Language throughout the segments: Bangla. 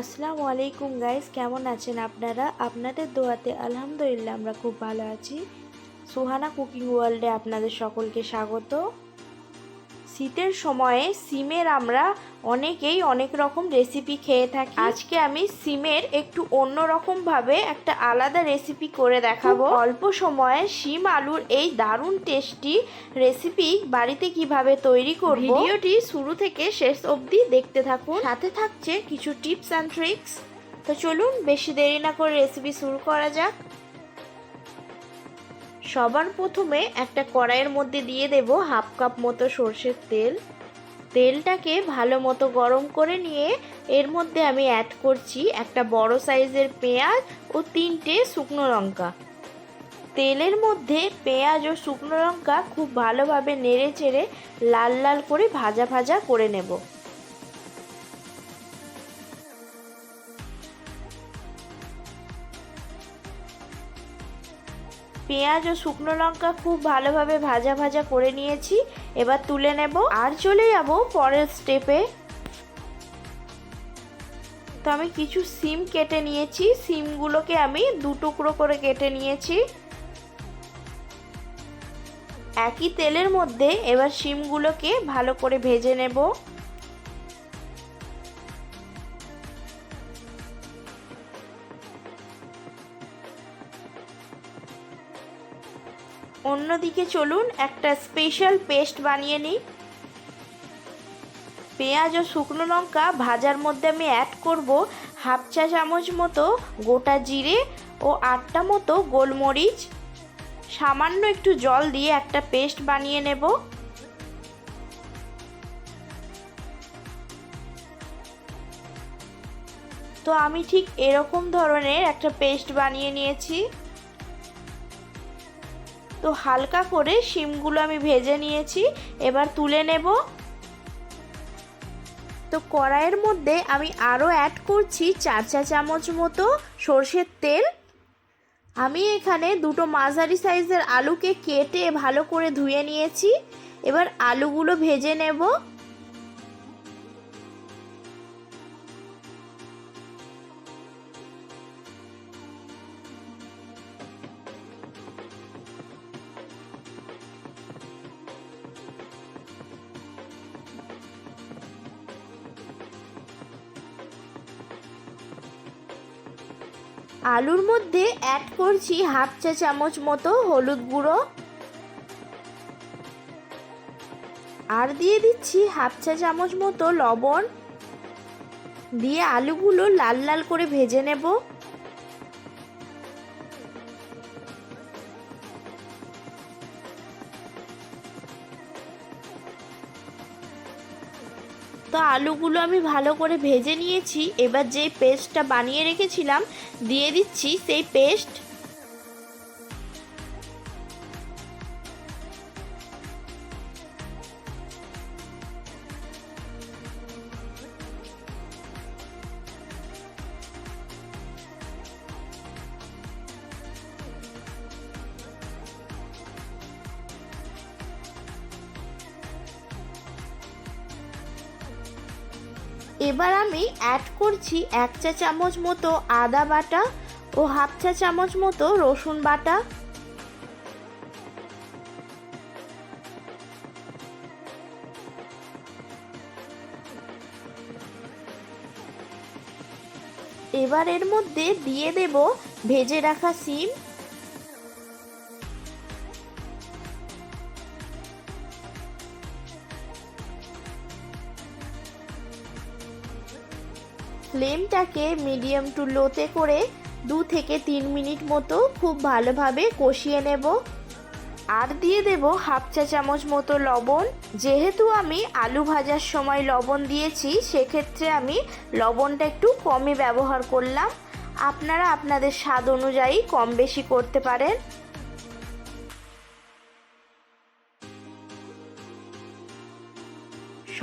আসসালামু আলাইকুম গাইস কেমন আছেন আপনারা? আপনাদের দোয়াতে আলহামদুলিল্লাহ আমরা খুব ভালো আছি। সুহানা কুকিং ওয়ার্ল্ডে আপনাদের সকলকে স্বাগত। শীতের সময়ে সিমের আমরা অনেকেই অনেক রকম রেসিপি খেয়ে থাকি। আজকে আমি সিমের একটু অন্য রকম ভাবে একটা আলাদা রেসিপি করে দেখাবো। অল্প সময়ে শিম আলুর এই দারুণ টেস্টি রেসিপি বাড়িতে কীভাবে তৈরি করব ভিডিওটি শুরু থেকে শেষ অবধি দেখতে থাকুন। সাথে থাকছে কিছু টিপস অ্যান্ড ট্রিক্স তো চলুন বেশি দেরি না করে রেসিপি শুরু করা যাক। সবার প্রথমে একটা কড়াইয়ের মধ্যে দিয়ে দেব হাফ কাপ মতো সর্ষের তেল। তেলটাকে ভালো মতো গরম করে নিয়ে এর মধ্যে আমি অ্যাড করছি একটা বড় সাইজের পেঁয়াজ ও তিনটে শুকনো লঙ্কা। তেলের মধ্যে পেঁয়াজ ও শুকনো লঙ্কা খুব ভালোভাবে নেড়ে চেড়ে লাল লাল করে ভাজা ভাজা করে নেব। পেঁয়াজ ও শুকনো লঙ্কা খুব ভালোভাবে ভাজা ভাজা করে নিয়েছি, এবার তুলে নেব। আর চলে যাব পরের স্টেপে তো আমি কিছু সিম কেটে নিয়েছি, সিমগুলোকে আমি দু টুকরো করে কেটে নিয়েছি। একই তেলের মধ্যে এবার সিমগুলোকে ভালো করে ভেজে নেব। অন্যদিকে চলুন একটা স্পেশাল পেস্ট বানিয়ে নিই। পেঁয়াজ ও শুকনো লঙ্কা ভাজার মধ্যে আমি অ্যাড করব হাফ চা চামচ মতো গোটা জিরে ও আটটা মতো গোলমরিচ। সামান্য একটু জল দিয়ে একটা পেস্ট বানিয়ে নেব। তো আমি ঠিক এরকম ধরনের একটা পেস্ট বানিয়ে নিয়েছি। তো হালকা করে শিমগুলো আমি ভেজে নিয়েছি, এবার তুলে নেব। তো কড়াইয়ের মধ্যে আমি আরও অ্যাড করছি চার চা চামচ মতো সর্ষের তেল। আমি এখানে দুটো মাঝারি সাইজের আলুকে কেটে ভালো করে ধুয়ে নিয়েছি। এবার আলুগুলো ভেজে নেব। আলুর মধ্যে অ্যাড করছি হাফ চা চামচ মতো হলুদ গুঁড়ো। আর দিয়ে দিচ্ছি হাফ চা চামচ মতো লবণ। দিয়ে আলুগুলো লাল লাল করে ভেজে নেব। তো আলুগুলো আমি ভালো করে ভেজে নিয়েছি। এবার যে পেস্টটা বানিয়ে রেখেছিলাম দিয়ে দিচ্ছি সেই পেস্ট এবার আমি অ্যাড করছি এক চা চামচ মতো আদা বাটা ও হাফ চা চামচ মতো রসুন বাটা। এবার এর মধ্যে দিয়ে দেব ভেজে রাখা সিম। ফ্লেমটাকে মিডিয়াম টু লোতে করে দু থেকে তিন মিনিট মতো খুব ভালোভাবে কষিয়ে নেব। আর দিয়ে দেব হাফ চা চামচ মতো লবণ। যেহেতু আমি আলু ভাজার সময় লবণ দিয়েছি, সেক্ষেত্রে আমি লবণটা একটু কমই ব্যবহার করলাম। আপনারা আপনাদের স্বাদ অনুযায়ী কম বেশি করতে পারেন।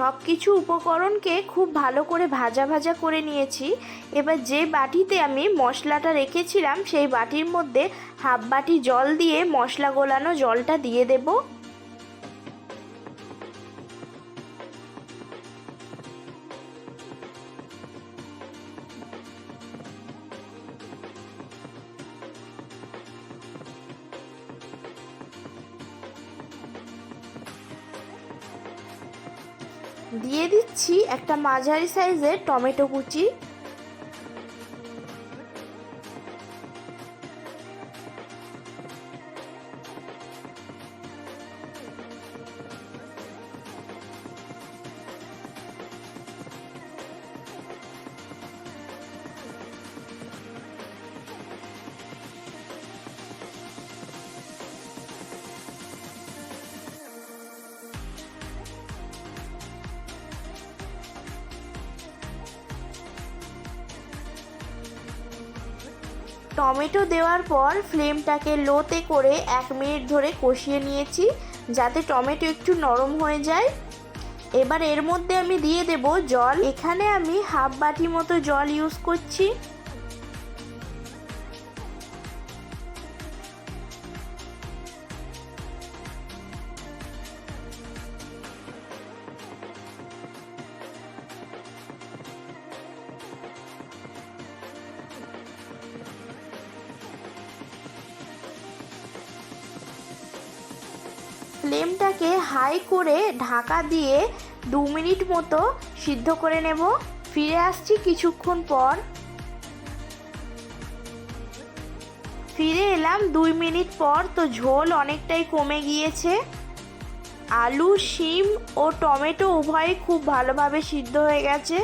সব কিছু উপকরণকে খুব ভালো করে ভাজা ভাজা করে নিয়েছি। এবার যে বাটিতে আমি মশলাটা রেখেছিলাম, সেই বাটির মধ্যে হাফ বাটি জল দিয়ে মশলা গোলানো জলটা দিয়ে দেব। দিয়ে দিচ্ছি একটা মাঝারি সাইজের টমেটো কুচি। টমেটো দেওয়ার পর ফ্লেমটাকে লোতে করে এক মিনিট ধরে কষিয়ে নিয়েছি, যাতে টমেটো একটু নরম হয়ে যায়। এবার এর মধ্যে আমি দিয়ে দেব জল। এখানে আমি হাফ বাটি মতো জল ইউজ করছি। ফ্লেমটাকে হাই করে ঢাকা দিয়ে দু মিনিট মতো সিদ্ধ করে নেব। ফিরে আসছি কিছুক্ষণ পর। ফিরে এলাম দুই মিনিট পর, তো ঝোল অনেকটাই কমে গিয়েছে। আলু, শিম ও টমেটো উভয়ই খুব ভালোভাবে সিদ্ধ হয়ে গেছে।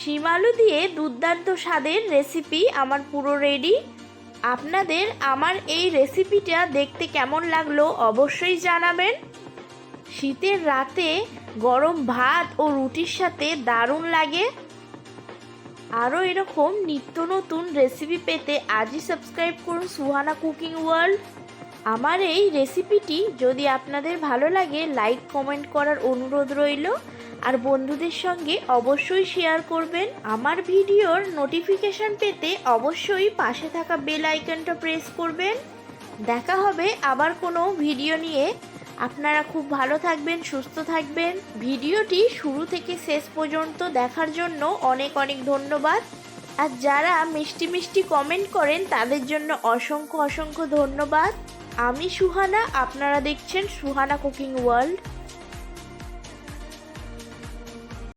শিম আলু দিয়ে দুর্দান্ত স্বাদের রেসিপি আমার পুরো রেডি আপনাদের আমার এই রেসিপিটা দেখতে কেমন লাগল অবশ্যই জানাবেন। শীতের রাতে গরম ভাত ও রুটির সাথে দারুণ লাগে। আরও এরকম নিত্য নতুন রেসিপি পেতে আজই সাবস্ক্রাইব করুন সুহানা কুকিং ওয়ার্ল্ড আমার এই রেসিপিটি যদি আপনাদের ভালো লাগে লাইক কমেন্ট করার অনুরোধ রইল। আর বন্ধুদের সঙ্গে অবশ্যই শেয়ার করবেন। আমার ভিডিওর নোটিফিকেশান পেতে অবশ্যই পাশে থাকা বেল আইকনটা প্রেস করবেন। দেখা হবে আবার কোনো ভিডিও নিয়ে। আপনারা খুব ভালো থাকবেন, সুস্থ থাকবেন। ভিডিওটি শুরু থেকে শেষ পর্যন্ত দেখার জন্য অনেক অনেক ধন্যবাদ। আর যারা মিষ্টি মিষ্টি কমেন্ট করেন, তাদের জন্য অসংখ্য অসংখ্য ধন্যবাদ। আমি সুহানা, আপনারা দেখছেন সুহানা কুকিং ওয়ার্ল্ড